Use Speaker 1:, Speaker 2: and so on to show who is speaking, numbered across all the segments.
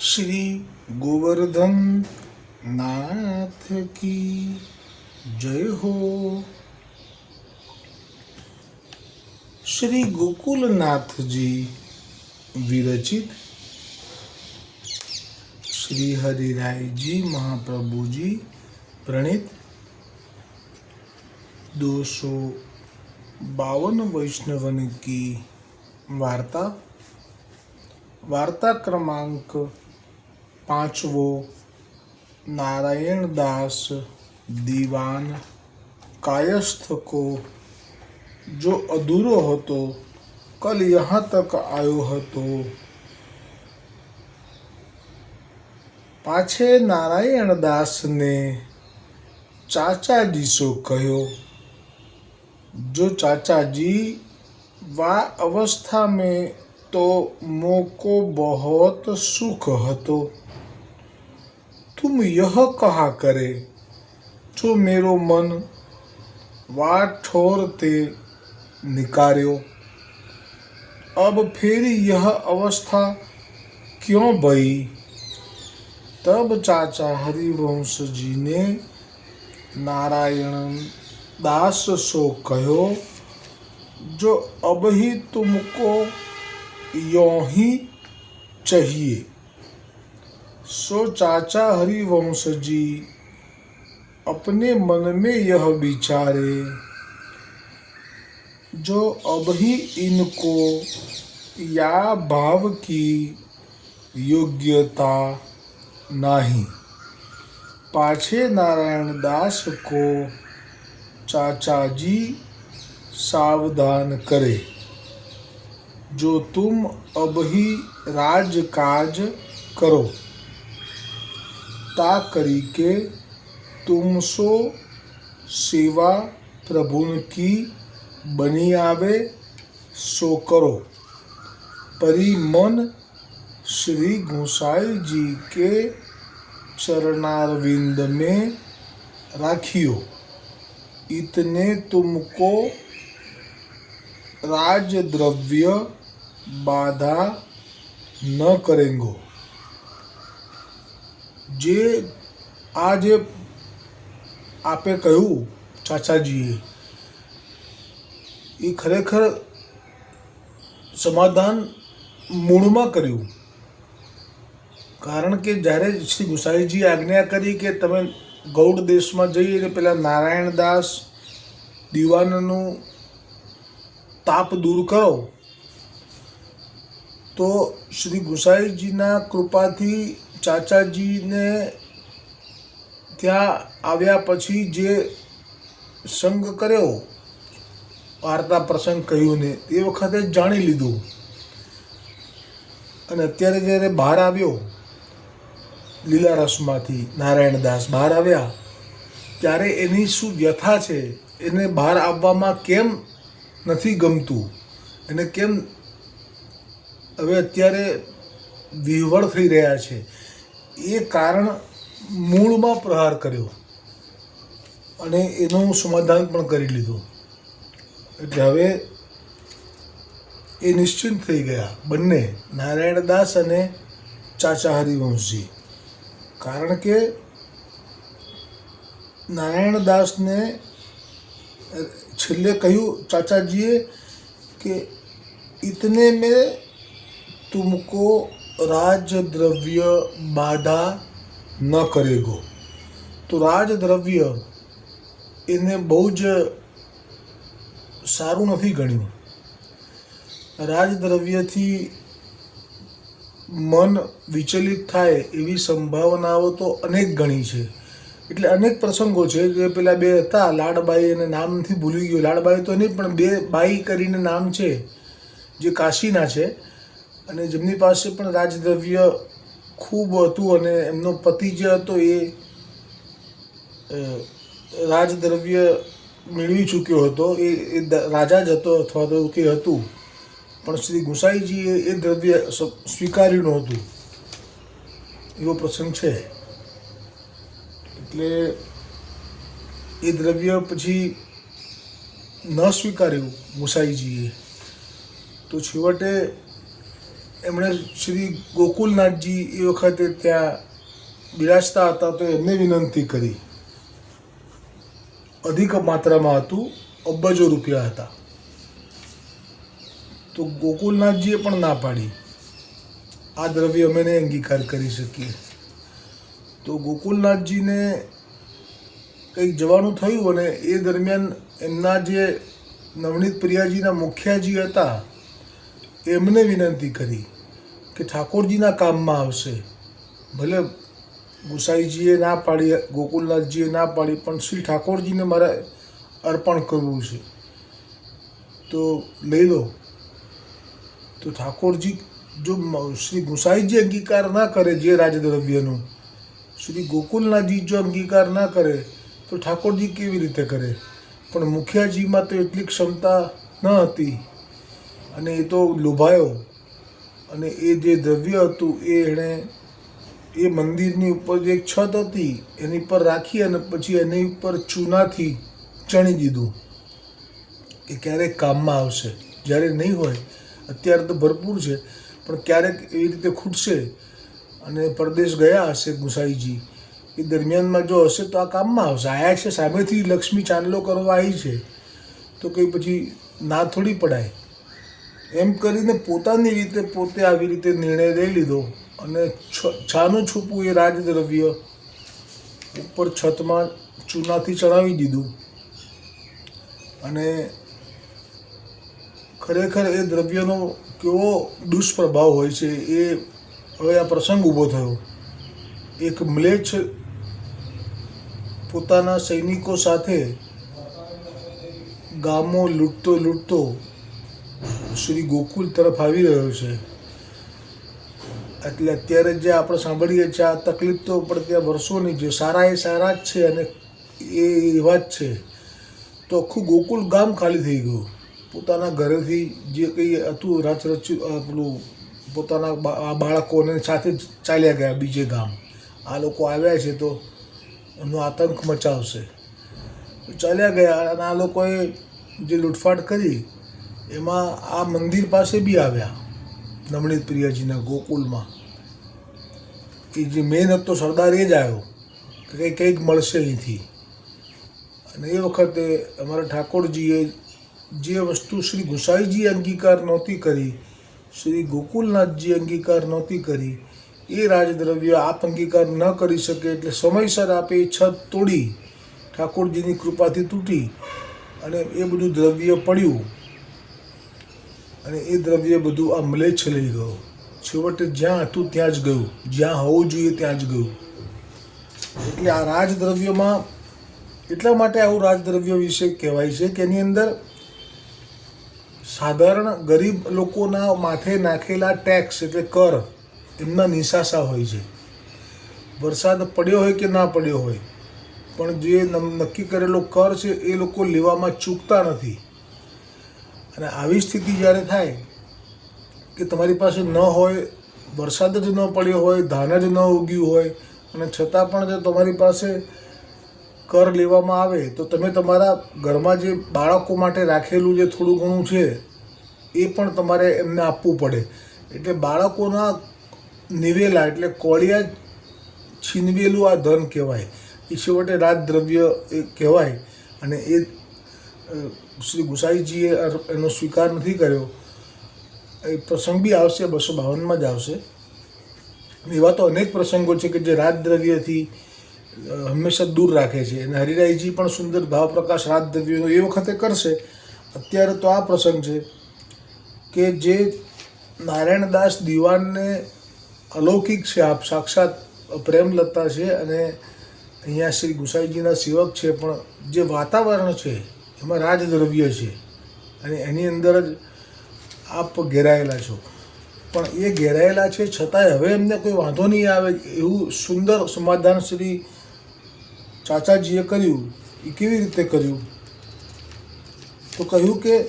Speaker 1: શ્રી ગોવર્ધન નાથ કી જય હો શ્રી ગોકુલનાથજી વિરચિત શ્રી હરિરાયજી મહાપ્રભુજી પ્રણીત દોસો બાવન વૈષ્ણવન કી વાર્તા વાર્તા ક્રમાંક પાંચવો નારાયણદાસ દીવાન કાયસ્થકો. જો અધૂરો હતો, કલ યહાં તક આવ્યો હતો. પાછે નારાયણદાસને ચાચાજી શો કહ્યો, જો ચાચાજી, વા અવસ્થા મેં તો મોકો બહોત સુખ હતો. तुम यह कहा करे? जो मेरो मन वा ठोर ते निकार्यो अब फिर यह अवस्था क्यों भई तब चाचा हरिवंश जी ने नारायण दास सो कहो, जो अब ही तुमको यो ही चाहिए। सो चाचा हरिवंश जी अपने मन में यह विचारे, जो ही इनको या भाव की योग्यता नहीं। पाछे नारायण दास को चाचा जी सावधान करे, जो तुम अब ही राजकाज करो। करी के કે सेवा સેવા की बनी आवे, सो करो। परी मन श्री गोसाई जी के चरणारविंद में राखियो। इतने तुमको राजद्रव्य बाधा न करेंगे। જે આ જે આપે કહ્યું ચાચાજીએ, એ ખરેખર સમાધાન મૂળમાં કર્યું. કારણ કે જ્યારે શ્રી ગુસાઈજી આજ્ઞા કરી કે તમે ગૌડ દેશમાં જઈને પેલા નારાયણદાસ દીવાનનું તાપ દૂર કરો, તો શ્રી ગુસાઈજીના કૃપાથી ચાચાજીને ત્યાં આવ્યા પછી જે સંગ કર્યો, વાર્તા પ્રસંગ કહ્યું ને, એ વખતે જાણી લીધું. અને અત્યારે જ્યારે બહાર આવ્યો લીલા રસમાંથી નારાયણ દાસ બહાર આવ્યા, ત્યારે એની શું વ્યથા છે, એને બહાર આવવામાં કેમ નથી ગમતું? એને કેમ હવે અત્યારે વિહવળ થઈ રહ્યા છે? એ કારણ મૂળમાં પ્રહાર કર્યો. અને એનું સમાધાન પણ કરી લીધું. એટલે હવે એ નિશ્ચિંત થઈ ગયા બંને, નારાયણ દાસ અને ચાચા હરિવંશજી. કારણ કે નારાયણ દાસને છેલ્લે કહ્યું ચાચાજીએ કે, ઇતને મેં તુમકો રાજદ્રવ્ય બાધા ન કરેગો. તો રાજદ્રવ્ય એને બહુ જ સારું નથી ગણ્યું. રાજદ્રવ્યથી મન વિચલિત થાય એવી સંભાવનાઓ તો અનેક ગણી છે. એટલે અનેક પ્રસંગો છે જે પેલા બે હતા, લાડબાઈ અને નામથી ભૂલી ગયો. લાડબાઈ તો નહીં, પણ બે બાઈ કરીને નામ છે, જે કાશીના છે અને જેમની પાસે પણ રાજદ્રવ્ય ખૂબ હતું અને એમનો પતિ જે હતો એ રાજદ્રવ્ય મેળવી ચૂક્યો હતો, એ એ રાજા જ હતો અથવા તો કે હતું. પણ શ્રી ગુસાઈજીએ એ દ્રવ્ય સ્વીકાર્યું નહોતું. એવો પ્રસંગ છે. એટલે એ દ્રવ્ય પછી ન સ્વીકાર્યું ગુસાઈજીએ. તો છેવટે એમણે શ્રી ગોકુલનાથજી એ વખતે ત્યાં બિરાજતા હતા તો એમને વિનંતી કરી. અધિક માત્રામાં હતું, અબજો રૂપિયા હતા. તો ગોકુલનાથજીએ પણ ના પાડી. આ દ્રવ્ય અમે નહીં અંગીકાર કરી શકીએ. તો ગોકુલનાથજીને કંઈક જવાનું થયું અને એ દરમિયાન એમના જે નવનીત પ્રિયાજીના મુખ્યજી હતા એમને વિનંતી કરી કે ઠાકોરજીના કામમાં આવશે. ભલે ગુસાઈજીએ ના પાડી, ગોકુલનાથજીએ ના પાડી, પણ શ્રી ઠાકોરજીને મારે અર્પણ કરવું છે. તો લઈ લો. તો ઠાકોરજી જો શ્રી ગુસાઈજી અંગીકાર ના કરે જે રાજદ્રવ્યનો, શ્રી ગોકુલનાથજી જો અંગીકાર ના કરે, તો ઠાકોરજી કેવી રીતે કરે? પણ મુખિયાજીમાં તો એટલી ક્ષમતા ન હતી. અને એ તો લોભાયો. અને એ જે દ્રવ્ય હતું, એ એણે એ મંદિરની ઉપર જે એક છત હતી, એની પર રાખી અને પછી એની ઉપર ચૂનાથી ચણી દીધું. કે ક્યારેક કામમાં આવશે. જ્યારે નહીં હોય, અત્યારે તો ભરપૂર છે, પણ ક્યારેક એવી રીતે ખૂટશે. અને પરદેશ ગયા હશે ગુસાઈજી. એ દરમિયાનમાં જો હશે તો આ કામમાં આવશે. આયા છે સામેથી લક્ષ્મી ચાંદલો કરવા આવી છે. તો કંઈ પછી ના થોડી પડાય. એમ કરીને પોતાની રીતે પોતે આવી રીતે નિર્ણય લઈ લીધો અને છાનું છૂપું એ રાજદ્રવ્ય ઉપર છતમાં ચૂનાથી ચડાવી દીધું. અને ખરેખર એ દ્રવ્યનો કેવો દુષ્પ્રભાવ હોય છે એ હવે આ પ્રસંગ ઊભો થયો. એક મ્લેચ્છ પોતાના સૈનિકો સાથે ગામો લૂંટતો લૂંટતો શ્રી ગોકુલ તરફ આવી રહ્યો છે. એટલે અત્યારે જે આપણે સાંભળીએ છીએ, આ તકલીફ તો પણ ત્યાં વર્ષોની છે. સારા એ સારા જ છે અને એ એવા જ છે. તો આખું ગોકુલ ગામ ખાલી થઈ ગયું. પોતાના ઘરેથી જે કંઈ હતું રચ રચ્યું પેલું પોતાના આ બાળકોને સાથે ચાલ્યા ગયા બીજે ગામ. આ લોકો આવ્યા છે તો એમનો આતંક મચાવશે. ચાલ્યા ગયા અને આ લોકોએ જે લૂંટફાટ કરી એમાં આ મંદિર પાસે બી આવ્યા, નમણીત પ્રિયાજીના ગોકુલમાં. એ જે મેન હતો સરદાર એ જ આવ્યો, કે કંઈક કંઈક મળશે અહીંથી. અને એ વખતે અમારા ઠાકોરજીએ જે વસ્તુ શ્રી ગુસાઈજી અંગીકાર નહોતી કરી, શ્રી ગોકુલનાથજી અંગીકાર નહોતી કરી, એ રાજદ્રવ્ય આપ અંગીકાર ન કરી શકે એટલે સમયસર આપે એ છત તોડી ઠાકોરજીની કૃપાથી તૂટી અને એ બધું દ્રવ્ય પડ્યું. અને એ દ્રવ્ય બધું આ મ્લેચ્છ લઈ ગયો. છેવટે જ્યાં હતું ત્યાં જ ગયું. જ્યાં હોવું જોઈએ ત્યાં જ ગયું. એટલે આ રાજદ્રવ્યોમાં એટલા માટે આવું રાજદ્રવ્ય વિશે કહેવાય છે કે એની અંદર સાધારણ ગરીબ લોકોના માથે નાખેલા ટેક્સ એટલે કર એમના નિશાસા હોય છે. વરસાદ પડ્યો હોય કે ના પડ્યો હોય. પણ જે નક્કી કરેલો કર છે એ લોકો લેવામાં ચૂકતા નથી. અને આવી સ્થિતિ જ્યારે થાય કે તમારી પાસે ન હોય, વરસાદ જ ન પડ્યો હોય, ધાન જ ન ઉગ્યું હોય, અને છતાં પણ જો તમારી પાસે કર લેવામાં આવે, તો તમે તમારા ઘરમાં જે બાળકો માટે રાખેલું જે થોડું ઘણું છે, એ પણ તમારે એમને આપવું પડે. એટલે બાળકોના નિવેલા એટલે કોળિયા છીનવેલું આ ધન કહેવાય. એ છેવટે રાજદ્રવ્ય એ કહેવાય. અને એ શ્રી ગુસાઈજીએ એનો સ્વીકાર નથી કર્યો. એ પ્રસંગ બી આવશે, બસો બાવનમાં જ આવશે. એવા તો અનેક પ્રસંગો છે કે જે રાજદ્રવ્યથી હંમેશા દૂર રાખે છે. અને હરિરાયજી પણ સુંદર ભાવ પ્રકાશ રાજદ્રવ્યનો એ વખતે કરશે. અત્યારે તો આ પ્રસંગ છે કે જે નારાયણદાસ દિવાનને અલૌકિક છે, આપ સાક્ષાત પ્રેમલતા છે અને અહીંયા શ્રી ગુસાઈજીના સેવક છે, પણ જે વાતાવરણ છે એમાં રાજદ્રવ્ય છે. અને એની અંદર જ આપ ઘેરાયેલા છો. પણ એ ઘેરાયેલા છે છતાંય હવે એમને કોઈ વાંધો નહીં આવે. એવું સુંદર સમાધાન શ્રી ચાચાજીએ કર્યું. એ કેવી રીતે કર્યું? તો કહ્યું કે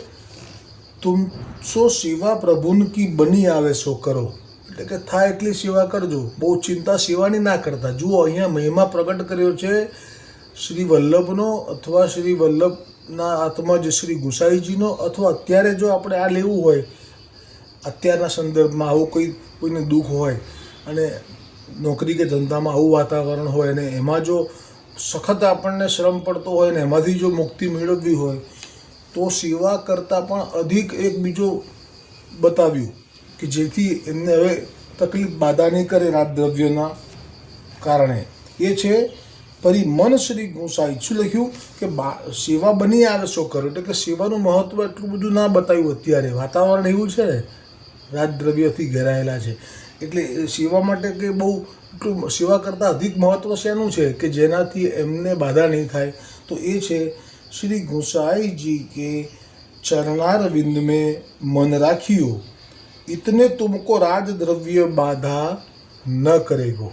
Speaker 1: તુમ સો સેવા પ્રભુન કી બની આવે સો કરો. એટલે કે થાય એટલી સેવા કરજો. બહુ ચિંતા સેવાની ના કરતા. જુઓ, અહીંયા મહિમા પ્રગટ કર્યો છે શ્રી વલ્લભનો અથવા શ્રી વલ્લભના આત્મા જે શ્રી ગુસાઈજીનો, અથવા અત્યારે જો આપણે આ લેવું હોય, અત્યારના સંદર્ભમાં આવું કોઈ, કોઈને દુઃખ હોય, અને નોકરી કે ધંધામાં આવું વાતાવરણ હોય, અને એમાં જો સખત આપણને શ્રમ પડતો હોય, ને એમાંથી જો મુક્તિ મેળવવી હોય, તો સેવા કરતાં પણ અધિક એક બીજો બતાવ્યું, કે જેથી એમને હવે તકલીફ બાધા નહીં કરે રાજદ્રવ્યના કારણે. એ છે પરી મન શ્રી ગોસાઈ શું લખ્યું? કે બા, સેવા બની આવે શો કરો એટલે કે સેવાનું મહત્ત્વ એટલું બધું ના બતાવ્યું અત્યારે. વાતાવરણ એવું છે ને, રાજદ્રવ્યથી ઘેરાયેલા છે. એટલે સેવા માટે કે બહુ એટલું સેવા કરતાં અધિક મહત્ત્વ શેનું છે? કે જેનાથી એમને બાધા નહીં થાય. તો એ છે શ્રી ગોસાઈજી કે ચરણારવિંદ મેં મન રાખ્યું. ઇતને તુમકો રાજદ્રવ્ય બાધા ન કરેગો.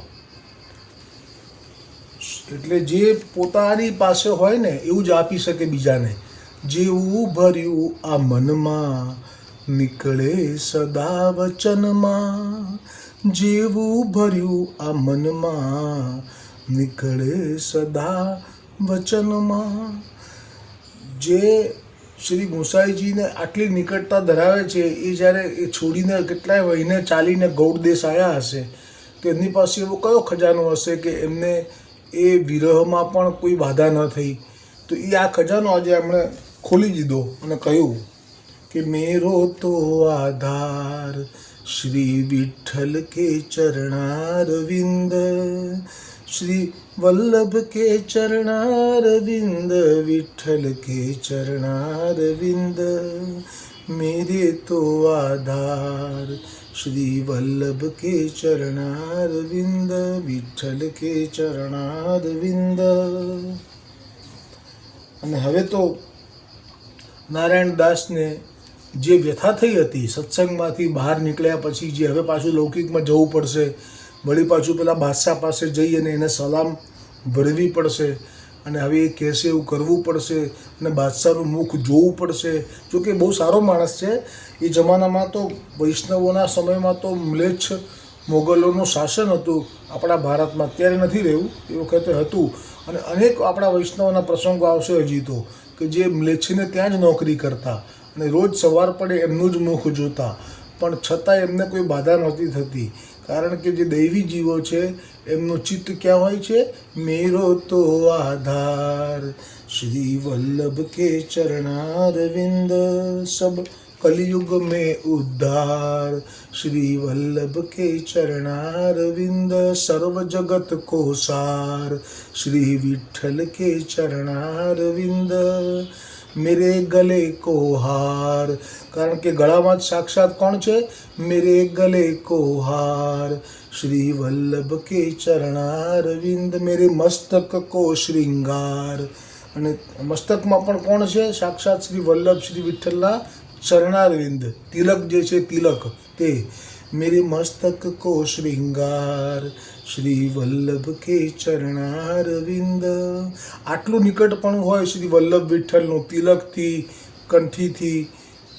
Speaker 1: એટલે જે પોતાની પાસે હોય ને, એવું જ આપી શકે બીજાને. જેવું ભર્યું આ મનમાં, નીકળે સદા વચનમાં. જેવું ભર્યું આ મનમાં, નીકળે સદા વચનમાં. જે શ્રી ગોસાઈજીને આટલી નિકટતા ધરાવે છે, એ જ્યારે એ છોડીને કેટલાય વહીને ચાલીને ગૌડ દેશ આવ્યા હશે, તો એમની પાસે એવો કયો ખજાનો હશે કે એમને એ વિરહમાં પણ કોઈ બાધા ન થઈ. તો એ આ ખજાનો આજે એમણે ખોલી દીધો અને કહ્યું કે, મેરો તો આધાર શ્રી વિઠ્ઠલ કે ચરણારવિંદ, શ્રી વલ્લભ કે ચરણારવિંદ, વિઠ્ઠલ કે ચરણારવિંદ, મેરે તો આધાર શ્રી વલ્લભ કે ચરણારવિંદ વિઠ્ઠલ કે ચરણારવિંદ અને હવે તો નારાયણ દાસને જે વ્યથા થઈ હતી, સત્સંગમાંથી બહાર નીકળ્યા પછી જે હવે પાછું લૌકિકમાં જવું પડશે, વળી પાછું પેલા બાદશાહ પાસે જઈ અને એને સલામ ભરવી પડશે અને હવે એ કહેશે, એવું કરવું પડશે અને બાદશાહનું મુખ જોવું પડશે. જો કે બહુ સારો માણસ છે. એ જમાનામાં તો વૈષ્ણવોના સમયમાં તો મ્લેચ્છ મોગલોનું શાસન હતું આપણા ભારતમાં. અત્યારે નથી રહ્યું. એ વખતે હતું. અને અનેક આપણા વૈષ્ણવના પ્રસંગો આવશે હજી તો, કે જે મ્લેચ્છને ત્યાં જ નોકરી કરતા અને રોજ સવાર પડે એમનું જ મુખ જોતા. પણ છતાં એમને કોઈ બાધા નહોતી થતી. કારણ કે જે દૈવી જીવો છે એમનું ચિત્ત ક્યાં હોય છે મેરો તો આધાર શ્રી વલ્લભ કે ચરણારવિંદ સબ कलयुग में उद्धार श्री वल्लभ के चरणारविंद सर्व जगत को सार श्री विठ्ठल के चरणारविंद मेरे गले को हार કારણ કે ગળામાં જ સાક્ષાત કોણ છે મેરે ગલે કો હાર શ્રી વલ્લભ કે ચરણારવિંદ મેરે મસ્તક કો શ્રૃંગાર અને મસ્તકમાં પણ કોણ છે સાક્ષાત શ્રી વલ્લભ શ્રી વિઠ્ઠલના ચરણારવિંદ તિલક જે છે તિલક તે મેરે મસ્તક કો શ્રૃંગાર શ્રી વલ્લભ કે ચરણારવિંદ આટલું નિકટ પણ હોય શ્રી વલ્લભ વિઠ્ઠલનું તિલકથી કંઠીથી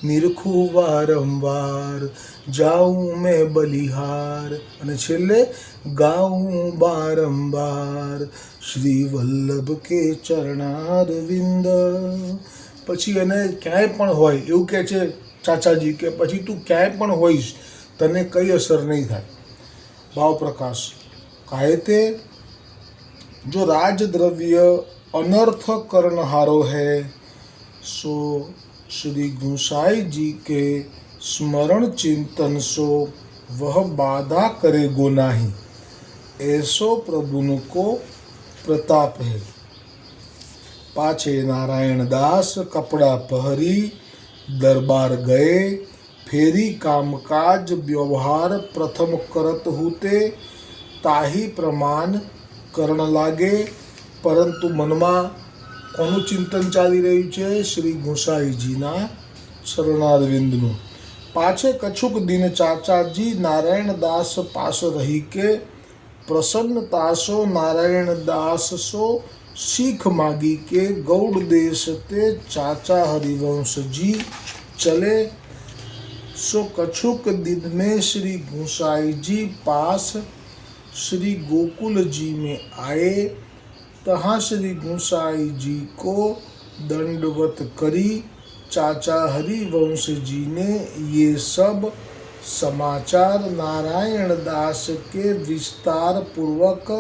Speaker 1: નિરખું વારંવાર જાઉં મેં બલિહાર. અને છેલ્લે, ગાઉં બારંવાર શ્રી વલ્લભ કે ચરણારવિંદ. પછી એને ક્યાંય પણ હોય, એવું કહે છે ચાચાજી કે પછી તું ક્યાંય પણ હોઈશ, તને કંઈ અસર નહીં થાય. ભાવ પ્રકાશ કાયતે જો રાજદ્રવ્ય અનર્થ કરણહારો હે, સો श्री गोसाई जी के स्मरण चिंतन सो वह बाधा करे गो नाही। ऐसो प्रभु को प्रताप है। पाछे नारायण दास कपड़ा पहरी, दरबार गए, फेरी कामकाज व्यवहार प्रथम करत होते, ताही प्रमाण करण लागे, परंतु मनमा કોનું ચિંતન ચાલી રહ્યું છે શ્રી ગોસાઈજીના શરણારવિંદનું પાછે કછુક દિન ચાચાજી નારાયણ દાસ પાસ રહી કે પ્રસન્નતાસો નારાયણ દાસ સો सीख मांगी के गौड़ देश ते चाचा हरिवंश जी चले सो कछुक दिन में श्री गोसाई जी पास श्री गोकुल जी में आए तहाँ श्री गोसाई जी को दंडवत करी। चाचा हरिवंश जी ने ये सब समाचार नारायण दास के विस्तार पूर्वक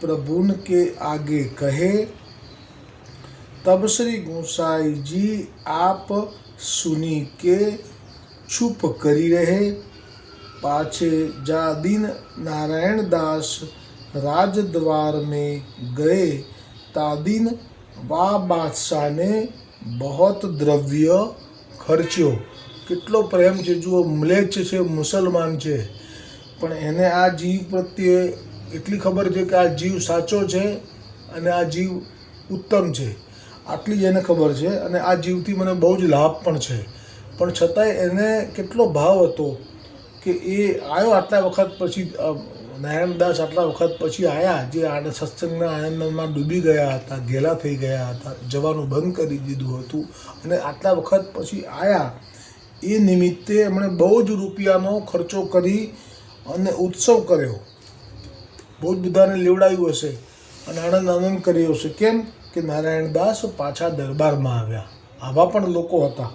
Speaker 1: प्रभुन के आगे कहे। तब श्री गोसाई जी आप सुनी के चुप करी रहे। पाछे जा दिन नारायण दास राजद्वार में गए तादिन વા બાદશાહને બહોત દ્રવ્ય ખર્ચ્યો કેટલો પ્રેમ છે જુઓ મ્લેચ્છ છે મુસલમાન છે પણ એને આ જીવ પ્રત્યે એટલી ખબર છે કે આ જીવ સાચો છે અને આ જીવ ઉત્તમ છે આટલી જ એને ખબર છે અને આ જીવથી મને બહુ જ લાભ પણ છે પણ છતાંય એને કેટલો ભાવ હતો કે એ આવ્યો આટલા વખત પછી નારાયણદાસ આટલા વખત પછી આવ્યા જે આને સત્સંગના આનંદમાં ડૂબી ગયા હતા, ઘેલા થઈ ગયા હતા, જવાનું બંધ કરી દીધું હતું. અને આટલા વખત પછી આવ્યા એ નિમિત્તે એમણે બહુ જ રૂપિયાનો ખર્ચો કરી અને ઉત્સવ કર્યો. બહુ જ બધાને લેવડાવ્યું હશે અને આનંદ આનંદ કર્યો હશે. કેમ? કે નારાયણદાસ પાછા દરબારમાં આવ્યા. આવા પણ લોકો હતા.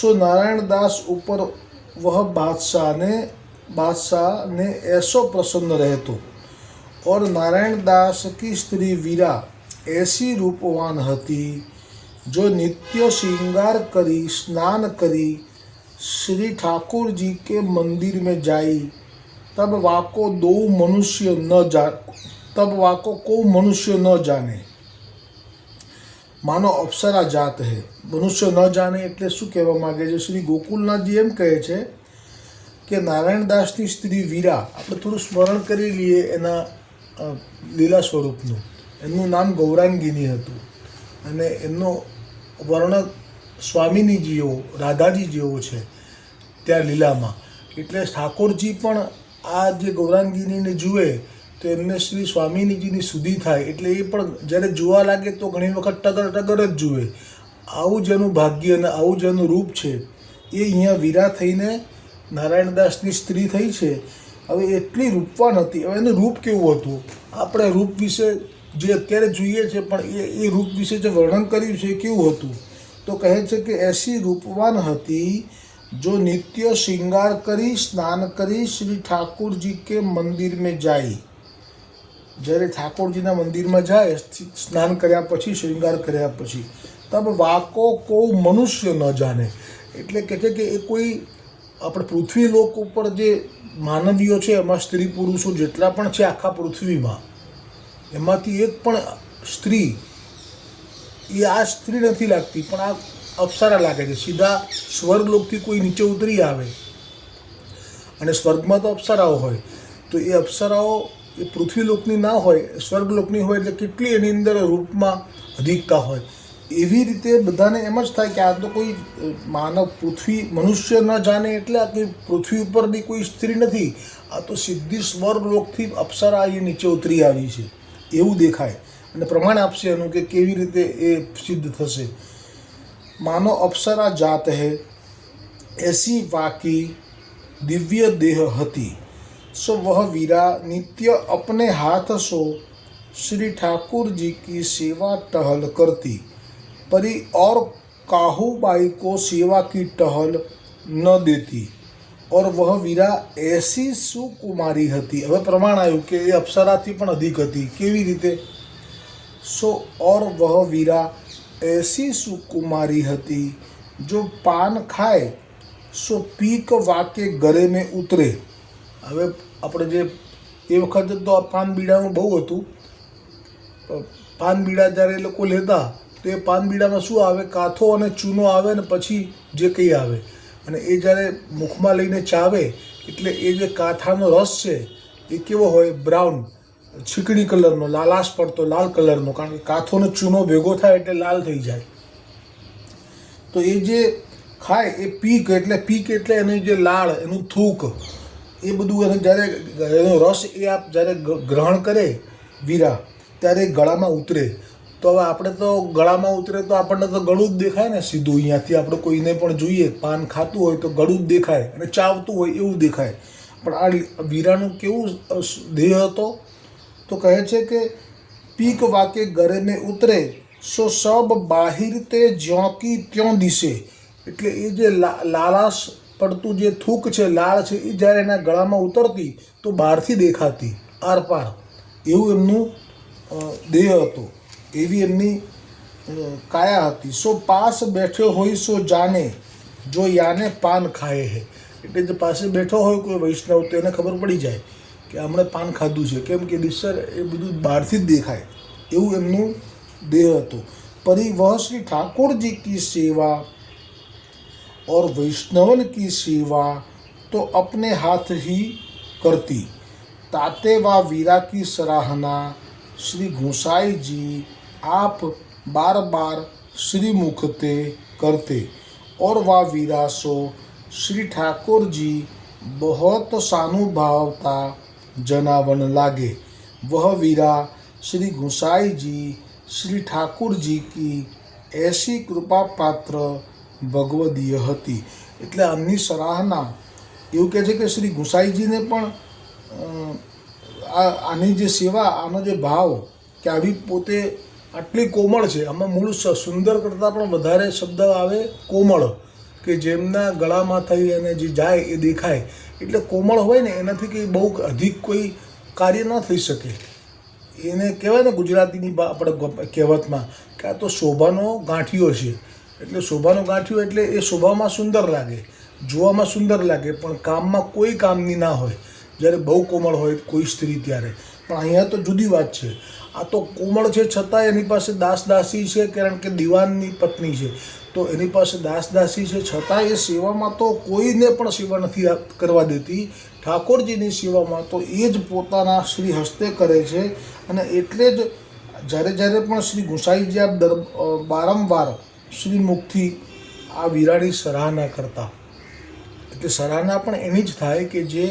Speaker 1: સો નારાયણદાસ ઉપર વહ બાદશાહને बादशाह ने ऐसो प्रसन्न रहतो और नारायण दास की स्त्री वीरा ऐसी रूपवान હતી जो नित्य श्रृंगार करी स्नान करी श्री ठाकुर जी के मंदिर में जाई तब वाको दो मनुष्य न जा तब वाको को मनुष्य न जाने માનો અપ્સરા જાત હે મનુષ્ય ન જાણે એટલે શું કહેવા માગે છે શ્રી ગોકુલનાથજી એમ કહે છે કે નારાયણદાસની સ્ત્રી વીરા, આપણે થોડું સ્મરણ કરી લઈએ એના લીલા સ્વરૂપનું. એમનું નામ ગૌરાંગીની હતું. અને એમનો વર્ણ સ્વામીની જેવો રાધાજી જેવો છે ત્યાં લીલામાં. એટલે ઠાકોરજી પણ આ જે ગૌરાંગીનીને જુએ, તો એમને શ્રી સ્વામિનીજીની સુધી થાય. એટલે એ પણ જ્યારે જોવા લાગે તો ઘણી વખત ટગર ટગર જ જુએ. આવું જ એનું ભાગ્ય અને આવું જ એનું રૂપ છે. એ અહીંયા વીરા થઈને નારાયણદાસની સ્ત્રી થઈ છે. હવે એટલી રૂપવાન હતી. હવે એનું રૂપ કેવું હતું? આપણે રૂપ વિશે જે અત્યારે જોઈએ છે, પણ એ એ રૂપ વિશે જે વર્ણન કર્યું છે એ કેવું હતું? તો કહે છે કે એસી રૂપવાન હતી જો નિત્ય શૃંગાર કરી, સ્નાન કરી, શ્રી ઠાકુરજી કે મંદિર મેં જાય. જ્યારે ઠાકોરજીના મંદિરમાં જાય, સ્નાન કર્યા પછી, શૃંગાર કર્યા પછી. તબ વાકો કોઈ મનુષ્ય ન જાણે. એટલે કહે છે કે એ કોઈ આપણે પૃથ્વી લોક ઉપર જે માનવીઓ છે, એમાં સ્ત્રી પુરુષો જેટલા પણ છે આખા પૃથ્વીમાં, એમાંથી એક પણ સ્ત્રી, એ આ સ્ત્રી નથી લાગતી, પણ આ અપ્સરા લાગે છે. સીધા સ્વર્ગલોકથી કોઈ નીચે ઉતરી આવે. અને સ્વર્ગમાં તો અપ્સરાઓ હોય. તો એ અપ્સરાઓ એ પૃથ્વીલોકની ના હોય, સ્વર્ગલોકની હોય એટલે કેટલી એની અંદર રૂપમાં અધિકતા હોય. એવી રીતે બધાને એમ જ થાય કે આ તો કોઈ માનવ પૃથ્વી, મનુષ્ય ન જાણે એટલે આ કોઈ પૃથ્વી ઉપર બી કોઈ સ્ત્રી નથી. આ તો સીધી સ્વર્ગ લોકથી અપ્સરા એ નીચે ઉતરી આવી છે. એવું દેખાય. અને પ્રમાણ આપશે એનું કે કેવી રીતે એ સિદ્ધ થશે. માનો અપ્સરા જાત હે, એસી વાકી દિવ્ય દેહ હતી. સો વહ વીરા નિત્ય અપને હાથ સો, શ્રી ઠાકુરજી કી સેવા ટહલ કરતી. परी और काहूबाई को सेवा की टहल न देती और वह વીરા એસી સુકુમારી હતી હવે પ્રમાણ આવ્યું કે એ અપ્સરાથી પણ અધિક હતી કેવી રીતે સો ઓર વહ વીરા ऐसी सुकुमारी હતી જો પાન ખાય સો પીક વાકે ગળે में ઉતરે હવે આપણે જે એ વખતે તો આ પાન બીડાનું બહુ હતું અ, પાન બીડા જ્યારે એ લોકો લેતા તો એ પાનબીડામાં શું આવે? કાથો અને ચૂનો આવે ને પછી જે કંઈ આવે. અને એ જ્યારે મુખમાં લઈને ચાવે, એટલે એ જે કાથાનો રસ છે, એ કેવો હોય? બ્રાઉન, છીકણી કલરનો, લાલાશ પડતો લાલ કલરનો, કારણ કે કાથોનો ચૂનો ભેગો થાય એટલે લાલ થઈ જાય. તો એ જે ખાય, એ પીક એટલે પીક એટલે એની જે લાળ, એનું થૂક, એ બધું એને જ્યારે એનો રસ એ આપ જ્યારે ગ્રહણ કરે, વીરા, ત્યારે ગળામાં ઉતરે. તો હવે આપણે તો ગળામાં ઉતરે તો આપણને તો ગળું જ દેખાય ને સીધું. અહીંયાથી આપણે કોઈને પણ જોઈએ, પાન ખાતું હોય તો ગળું જ દેખાય અને ચાવતું હોય એવું દેખાય. પણ આ વીરાનું કેવું દેહ હતો? તો કહે છે કે, પીક વાકે ગરે में ઉતરે, સો સબ બાહિર તે જ્યોકી ત્યાં દિશે. એટલે એ જે લાલાશ પડતું જે થૂક છે, લાળ છે, એ જ્યારે એના ગળામાં ઉતરતી, તો બહારથી દેખાતી, આરપાર. એવું એમનું દેહ હતો. એવી એમની કાયા હતી. સો પાસ બેઠો હોય સો જાને જો યાને પાન ખાય હે. એટલે જે પાસે બેઠો હોય કોઈ વૈષ્ણવ, તો એને ખબર પડી જાય કે હમણે પાન ખાધું છે. કેમ કે દિસર એ બધું બહારથી જ દેખાય. એવું એમનું દેહ હતું. પરિવહ શ્રી ઠાકોરજી કી સેવા ઓર વૈષ્ણવન કી સેવા તો અપને હાથથી કરતી. તાતે વા વીરા કી સરાહના શ્રી ઘુસાઈજી आप बार बार श्री मुखते करते और वह वीरा सो श्री ठाकुर जी बहुत सानुभावता जनावन लागे वह वीरा श्री गोसाई जी श्री ठाकुर जी की ऐसी कृपा पात्र ભગવદીય હતી એટલે આમની સરાહના એવું કહે છે કે શ્રી ગુસાઈજીને પણ અ, આ આની જે સેવા આનો જે ભાવ કે આવી પોતે આટલી કોમળ છે. આમાં મૂળ સુંદર કરતાં પણ વધારે શબ્દ આવે કોમળ, કે જેમના ગળામાં થઈ અને જે જાય એ દેખાય. એટલે કોમળ હોય ને, એનાથી કંઈ બહુ અધિક કોઈ કાર્ય ન થઈ શકે. એને કહેવાય ને ગુજરાતીની આપણે કહેવતમાં કે આ તો શોભાનો ગાંઠિયો છે. એટલે શોભાનો ગાંઠિયો એટલે એ શોભામાં સુંદર લાગે, જોવામાં સુંદર લાગે, પણ કામમાં કોઈ કામની ના હોય. જ્યારે બહુ કોમળ હોય કોઈ સ્ત્રી ત્યારે. પણ અહીંયા તો જુદી વાત છે. આ તો કોમળ છે છતાં એની પાસે દાસ દાસી છે, કારણ કે દિવાનની પત્ની છે. તો એની પાસે દાસ દાસી છે છતાં એ સેવામાં તો કોઈને પણ સેવા નથી કરવા દેતી. ઠાકોરજીની સેવામાં તો એ જ પોતાના શ્રી હસ્તે કરે છે અને એટલે જ જ્યારે જ્યારે પણ શ્રી ગુસાઈજી દર વારંવાર શ્રી મુખથી આ વિરાણી સરાહના કરતા. એટલે સરાહના પણ એની જ થાય કે જે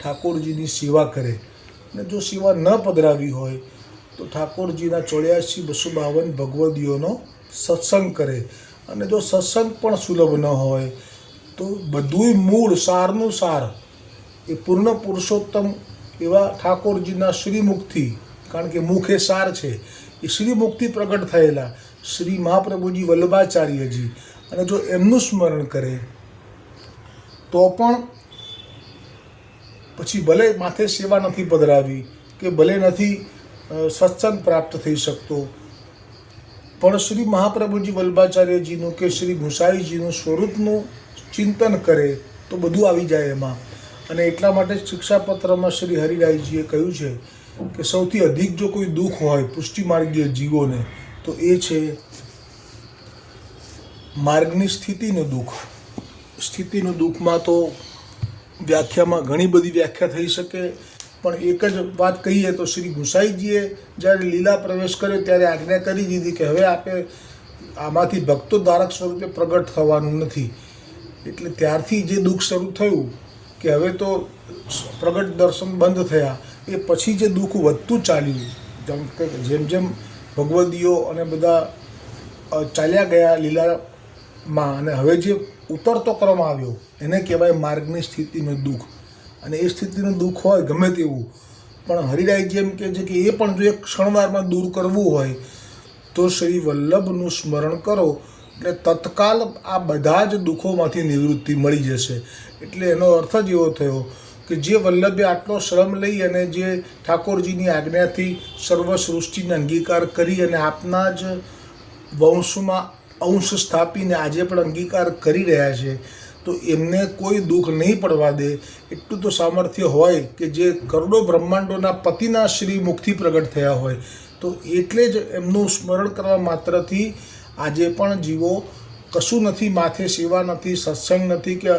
Speaker 1: ઠાકોરજીની સેવા કરે. અને જો સેવા ન પધરાવી હોય તો ઠાકોરજીના ચોર્યાસી બસો બાવન ભગવદીઓનો સત્સંગ કરે. અને જો સત્સંગ પણ સુલભ ન હોય, તો બધુંય મૂળ સારનું સાર. એ પૂર્ણ પુરુષોત્તમ એવા ઠાકોરજીના શ્રીમુખથી, કારણ કે મુખ સાર છે, એ શ્રીમુખથી પ્રગટ થયેલા શ્રી મહાપ્રભુજી વલ્લભાચાર્યજી. અને જો એમનું સ્મરણ કરે, તો પણ પછી ભલે માથે સેવા નથી પધરાવી, કે ભલે નથી સત્સંગ પ્રાપ્ત થઈ શકતો. પણ શ્રી મહાપ્રભુજી વલ્ભાચાર્યજીનું કે શ્રી ગુસાઈજીનું સ્વરૂપનું ચિંતન કરે તો બધું આવી જાય એમાં. અને એટલા માટે શિક્ષાપત્રમાં શ્રી હરિરાયજીએ કહ્યું છે કે સૌથી અધિક જો કોઈ દુઃખ હોય પુષ્ટિ માર્ગીય જીવોને, તો એ છે માર્ગની સ્થિતિનું દુઃખ. સ્થિતિનું દુઃખમાં તો વ્યાખ્યામાં ઘણી બધી વ્યાખ્યા થઈ શકે. પણ એક જ વાત કહીએ તો શ્રી ગુસાઈજીએ જ્યારે લીલા પ્રવેશ કર્યો ત્યારે આજ્ઞા કરી દીધી કે હવે આપણે આમાંથી ભક્તો ધારક સ્વરૂપે પ્રગટ થવાનું નથી. એટલે ત્યારથી જે દુઃખ શરૂ થયું કે હવે તો પ્રગટ દર્શન બંધ થયા, એ પછી જે દુઃખ વધતું ચાલ્યું, જેમ કે જેમ જેમ ભગવદીઓ અને બધા ચાલ્યા ગયા લીલામાં અને હવે જે ઉતરતો ક્રમ આવ્યો, એને કહેવાય માર્ગની સ્થિતિનું દુઃખ. અને એ સ્થિતિનું દુઃખ હોય, ગમે તેવું. પણ હરિરાય જેમ કહે છે કે એ પણ જો એક ક્ષણવારમાં દૂર કરવું હોય, તો શ્રી વલ્લભનું સ્મરણ કરો. એટલે તત્કાલ આ બધા જ દુઃખોમાંથી નિવૃત્તિ મળી જશે. એટલે એનો અર્થ જ એવો થયો કે જે વલ્લભે આટલો શ્રમ લઈ અને જે ઠાકોરજીની આજ્ઞાથી સર્વ સૃષ્ટિને અંગીકાર કરી અને આપના જ વંશમાં અંશ સ્થાપીને આજે પણ અંગીકાર કરી રહ્યા છે તો એમને કોઈ દુઃખ નહીં પડવા દે. એટલું તો સામર્થ્ય હોય કે જે કરોડો બ્રહ્માંડોના પતિના શ્રી મુખથી પ્રગટ થયા હોય. તો એટલે જ એમનું સ્મરણ કરવા માત્રથી આજે પણ જીવો કશું નથી, માથે સેવા નથી, સત્સંગ નથી કે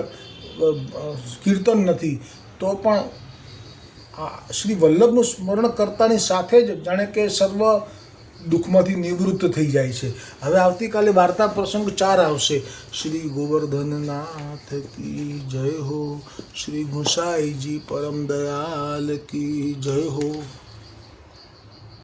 Speaker 1: કીર્તન નથી. તો પણ આ શ્રી વલ્લભનું સ્મરણ કરતાની સાથે જ જાણે કે સર્વ દુઃખમાંથી નિવૃત્ત થઈ જાય છે. હવે આવતીકાલે વાર્તા પ્રસંગ ચાર આવશે. શ્રી ગોવર્ધનનાથ કી જય હો. શ્રી ગુસાઈજી પરમ દયાલ કી જય હો.